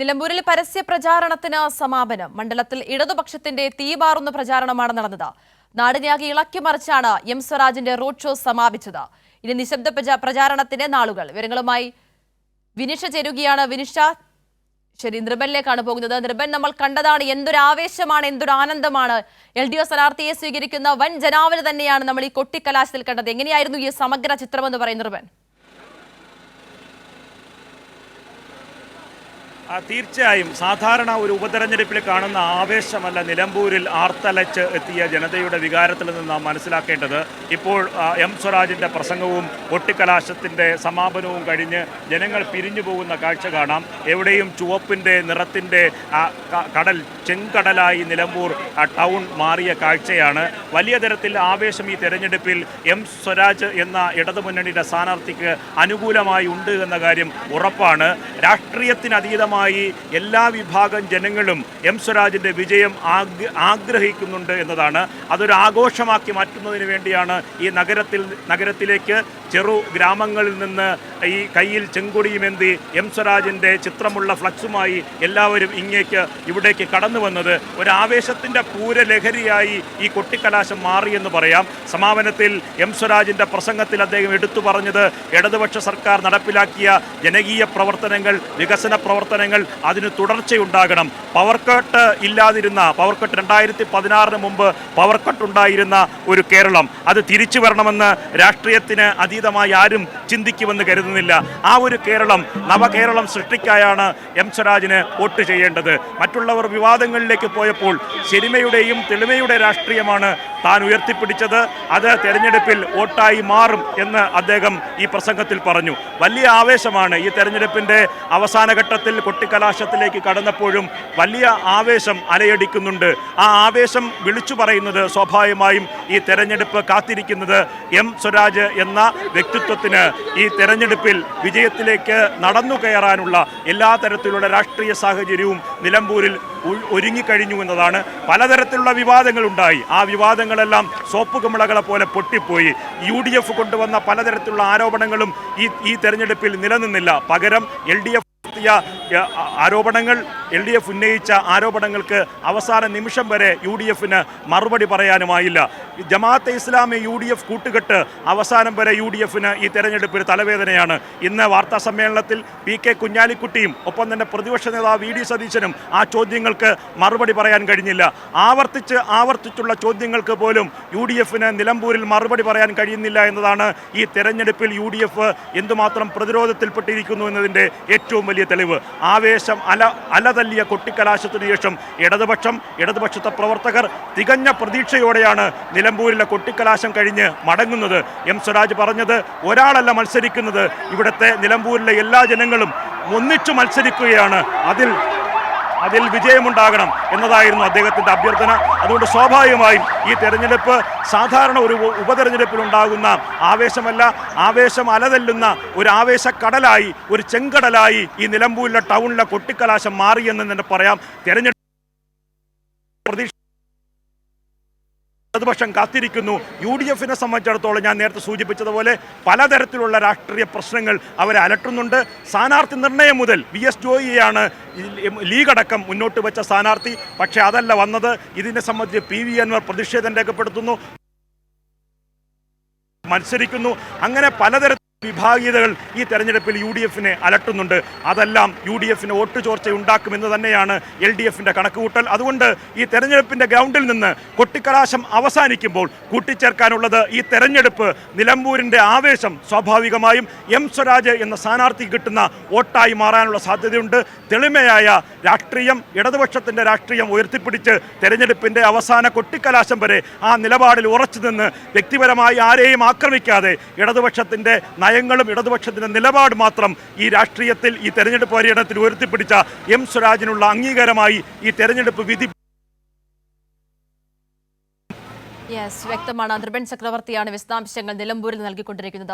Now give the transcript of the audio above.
നിലമ്പൂരിൽ പരസ്യ പ്രചാരണത്തിന് സമാപനം. മണ്ഡലത്തിൽ ഇടതുപക്ഷത്തിന്റെ തീപാറുന്ന പ്രചാരണമാണ് നടന്നത്. നാടിനാകെ ഇളക്കിമറിച്ചാണ് എം സ്വരാജിന്റെ റോഡ് ഷോ സമാപിച്ചത്. ഇനി നിശബ്ദ പ്രചാരണത്തിന്റെ നാളുകൾ. വിവരങ്ങളുമായി വിനിഷ ചേരുകയാണ് വിനിഷ. ശരി നിർബനിലേക്കാണ് പോകുന്നത്. നിർബൻ നമ്മൾ കണ്ടതാണ് എന്തൊരു ആവേശമാണ് എന്തൊരു ആനന്ദമാണ്. എൽ ഡി എഫ് സ്ഥാനാർത്ഥിയെ സ്വീകരിക്കുന്ന വൻ ജനാവലി തന്നെയാണ് നമ്മൾ ഈ കൊട്ടിക്കലാശത്തിൽ കണ്ടത്. എങ്ങനെയായിരുന്നു ഈ സമഗ്ര ചിത്രമെന്ന് പറയും നിർബൻ തീർച്ചയായും സാധാരണ ഒരു ഉപതെരഞ്ഞെടുപ്പിൽ കാണുന്ന ആവേശമല്ല നിലമ്പൂരിൽ ആർത്തലച്ച് എത്തിയ ജനതയുടെ വികാരത്തിൽ നിന്ന് നാം മനസ്സിലാക്കേണ്ടത്. ഇപ്പോൾ എം സ്വരാജിന്റെ പ്രസംഗവും ഒട്ടിക്കലാശത്തിന്റെ സമാപനവും കഴിഞ്ഞ് ജനങ്ങൾ പിരിഞ്ഞു പോകുന്ന കാഴ്ച കാണാം. എവിടെയും ചുവപ്പിന്റെ നിറത്തിന്റെ കടൽ ചെങ്കടലായി നിലമ്പൂർ ടൗൺ മാറിയ കാഴ്ചയാണ്. വലിയ തരത്തിൽ ആവേശം ഈ തെരഞ്ഞെടുപ്പിൽ എം സ്വരാജ് എന്ന ഇടതുമുന്നണിയുടെ സ്ഥാനാർത്ഥിക്ക് അനുകൂലമായി ഉണ്ട് എന്ന കാര്യം ഉറപ്പാണ്. രാഷ്ട്രീയത്തിനതീതമായി എല്ലാ വിഭാഗം ജനങ്ങളും എം സ്വരാജിന്റെ വിജയം ആഗ്ര- ആഗ്രഹിക്കുന്നുണ്ട് എന്നതാണ്. അതൊരു ആഘോഷമാക്കി മാറ്റുന്നതിന് വേണ്ടിയാണ് ഈ നഗരത്തിൽ നഗരത്തിലേക്ക് ചെറു ഗ്രാമങ്ങളിൽ നിന്ന് ഈ കയ്യിൽ ചെങ്കൊടിയുമെന്തി എം സ്വരാജിന്റെ ചിത്രമുള്ള ഫ്ലക്സുമായി എല്ലാവരും ഇങ്ങേക്ക് ഇവിടേക്ക് കടന്നു വന്നത്. ഒരു ആവേശത്തിന്റെ പൂരലഹരിയായി ഈ കൊട്ടിക്കലാശം മാറിയെന്ന് പറയാം. സമാപനത്തിൽ എം സ്വരാജിന്റെ പ്രസംഗത്തിൽ അദ്ദേഹം എടുത്തു പറഞ്ഞത് ഇടതുപക്ഷ സർക്കാർ നടപ്പിലാക്കിയ ജനകീയ പ്രവർത്തനങ്ങൾ വികസന പ്രവർത്തനങ്ങൾ അതിന് തുടർച്ചയുണ്ടാകണം. പവർ കട്ട് ഇല്ലാതിരുന്ന പവർ കട്ട് രണ്ടായിരത്തി പതിനാറിന് മുമ്പ് പവർ കട്ട് ഉണ്ടായിരുന്ന ഒരു കേരളം. അത് തിരിച്ചു വരണമെന്ന് രാഷ്ട്രീയത്തിന് അതീതമായി ആരും ചിന്തിക്കുമെന്ന് കരുതുന്നില്ല. ആ ഒരു കേരളം നവകേരളം സൃഷ്ടിക്കായാണ് എം സ്വരാജിന് വോട്ട് ചെയ്യേണ്ടത്. മറ്റുള്ളവർ വിവാദങ്ങളിലേക്ക് പോയപ്പോൾ ശരിമയുടെയും തെളിമയുടെ രാഷ്ട്രീയമാണ് താൻ ഉയർത്തിപ്പിടിച്ചത്. അത് തെരഞ്ഞെടുപ്പിൽ വോട്ടായി മാറും എന്ന് അദ്ദേഹം ഈ പ്രസംഗത്തിൽ പറഞ്ഞു. വലിയ ആവേശമാണ് ഈ തെരഞ്ഞെടുപ്പിന്റെ അവസാന കൊട്ടിക്കലാശത്തിലേക്ക് കടന്നപ്പോഴും വലിയ ആവേശം അലയടിക്കുന്നുണ്ട്. ആ ആവേശം വിളിച്ചു പറയുന്നത് സ്വാഭാവികമായും ഈ തെരഞ്ഞെടുപ്പ് കാത്തിരിക്കുന്നത് എം സ്വരാജ് എന്ന വ്യക്തിത്വത്തിന്. ഈ തെരഞ്ഞെടുപ്പിൽ വിജയത്തിലേക്ക് നടന്നു കയറാനുള്ള എല്ലാ തരത്തിലുള്ള രാഷ്ട്രീയ സാഹചര്യവും നിലമ്പൂരിൽ ഒരുങ്ങിക്കഴിഞ്ഞു എന്നതാണ്. പലതരത്തിലുള്ള വിവാദങ്ങൾ ഉണ്ടായി ആ വിവാദങ്ങളെല്ലാം സോപ്പ് കുമിളകളെ പോലെ പൊട്ടിപ്പോയി. യു ഡി എഫ് കൊണ്ടുവന്ന പലതരത്തിലുള്ള ആരോപണങ്ങളും ഈ ഈ തെരഞ്ഞെടുപ്പിൽ നിലനിന്നില്ല. പകരം എൽ ഡി എഫ് നടത്തിയ ആരോപണങ്ങൾ എൽ ഡി എഫ് ഉന്നയിച്ച ആരോപണങ്ങൾക്ക് അവസാന നിമിഷം വരെ യു ഡി എഫിന് മറുപടി പറയാനുമായില്ല. Jamaat-e Islami U D F കൂട്ടുകെട്ട് അവസാനം വരെ യു ഡി എഫിന് ഈ തെരഞ്ഞെടുപ്പിൽ തലവേദനയാണ്. ഇന്ന് വാർത്താ സമ്മേളനത്തിൽ പി കെ കുഞ്ഞാലിക്കുട്ടിയും ഒപ്പം തന്നെ പ്രതിപക്ഷ നേതാവ് വി ഡി സതീശനും ആ ചോദ്യങ്ങൾക്ക് മറുപടി പറയാൻ കഴിഞ്ഞില്ല. ആവർത്തിച്ച് ആവർത്തിച്ചുള്ള ചോദ്യങ്ങൾക്ക് പോലും യു ഡി എഫിന് നിലമ്പൂരിൽ മറുപടി പറയാൻ കഴിയുന്നില്ല എന്നതാണ് ഈ തെരഞ്ഞെടുപ്പിൽ യു ഡി എഫ് എന്തുമാത്രം പ്രതിരോധത്തിൽപ്പെട്ടിരിക്കുന്നു എന്നതിന്റെ ഏറ്റവും വലിയ തെളിവ്. ആവേശം അല അലതല്ലിയ കൊട്ടിക്കലാശത്തിനു ശേഷം ഇടതുപക്ഷം ഇടതുപക്ഷത്തെ പ്രവർത്തകർ തികഞ്ഞ പ്രതീക്ഷയോടെയാണ് നിലമ്പൂരിലെ കൊട്ടിക്കലാശം കഴിഞ്ഞ് മടങ്ങുന്നത്. എം സ്വരാജ് പറഞ്ഞത് ഒരാളല്ല മത്സരിക്കുന്നത്. ഇവിടുത്തെ നിലമ്പൂരിലെ എല്ലാ ജനങ്ങളും ഒന്നിച്ചു മത്സരിക്കുകയാണ്. അതിൽ അതിൽ വിജയമുണ്ടാകണം എന്നതായിരുന്നു അദ്ദേഹത്തിന്റെ അഭ്യർത്ഥന. അതുകൊണ്ട് സ്വാഭാവികമായും ഈ തെരഞ്ഞെടുപ്പ് സാധാരണ ഒരു ഉപതെരഞ്ഞെടുപ്പിൽ ഉണ്ടാകുന്ന ആവേശമല്ല ആവേശം അലതല്ലുന്ന ഒരു ആവേശക്കടലായി ഒരു ചെങ്കടലായി ഈ നിലമ്പൂരിലെ ടൗണിലെ കൊട്ടിക്കലാശം മാറിയെന്ന് തന്നെ പറയാം. തെരഞ്ഞെടുപ്പ് പ്രതീക്ഷ പ്രതിപക്ഷം കാത്തിരിക്കുന്നു. യു ഡി എഫിനെ സംബന്ധിച്ചിടത്തോളം ഞാൻ നേരത്തെ സൂചിപ്പിച്ചതുപോലെ പലതരത്തിലുള്ള രാഷ്ട്രീയ പ്രശ്നങ്ങൾ അവരെ അലട്ടുന്നുണ്ട്. സ്ഥാനാർത്ഥി നിർണയം മുതൽ വി എസ് ജോയിയാണ് ലീഗടക്കം മുന്നോട്ട് വെച്ച സ്ഥാനാർത്ഥി. പക്ഷേ അതല്ല വന്നത്. ഇതിനെ സംബന്ധിച്ച് പി വി അൻവർ പ്രതിഷേധം രേഖപ്പെടുത്തുന്നു. മത്സരിക്കുന്നു. അങ്ങനെ പലതരത്തിൽ വിഭാഗീയതകൾ ഈ തെരഞ്ഞെടുപ്പിൽ യു ഡി എഫിനെ അലട്ടുന്നുണ്ട്. അതെല്ലാം യു ഡി എഫിന് വോട്ട് ചോർച്ച ഉണ്ടാക്കുമെന്ന് തന്നെയാണ് എൽ ഡി എഫിന്റെ കണക്കുകൂട്ടൽ. അതുകൊണ്ട് ഈ തെരഞ്ഞെടുപ്പിന്റെ ഗ്രൗണ്ടിൽ നിന്ന് കൊട്ടിക്കലാശം അവസാനിക്കുമ്പോൾ കൂട്ടിച്ചേർക്കാനുള്ളത് ഈ തെരഞ്ഞെടുപ്പ് നിലമ്പൂരിന്റെ ആവേശം സ്വാഭാവികമായും എം സ്വരാജ് എന്ന സ്ഥാനാർത്ഥി കിട്ടുന്ന വോട്ടായി മാറാനുള്ള സാധ്യതയുണ്ട്. തെളിമയായ രാഷ്ട്രീയം ഇടതുപക്ഷത്തിന്റെ രാഷ്ട്രീയം ഉയർത്തിപ്പിടിച്ച് തെരഞ്ഞെടുപ്പിന്റെ അവസാന കൊട്ടിക്കലാശം വരെ ആ നിലപാടിൽ ഉറച്ചു നിന്ന് വ്യക്തിപരമായി ആരെയും ആക്രമിക്കാതെ ഇടതുപക്ഷത്തിന്റെ നയങ്ങളും ഇടതുപക്ഷത്തിന്റെ നിലപാട് മാത്രം ഈ രാഷ്ട്രീയത്തിൽ ഈ തെരഞ്ഞെടുപ്പ് പര്യടനത്തിൽ ഉയർത്തിപ്പിടിച്ച എം സ്വരാജിനുള്ള അംഗീകാരമായി ഈ തെരഞ്ഞെടുപ്പ് വിധി യെസ് വ്യക്തമാണ്. ധ്രുബൻ ചക്രവർത്തിയാണ് വിശദാംശങ്ങൾ നിലമ്പൂരിൽ നൽകിക്കൊണ്ടിരിക്കുന്നത്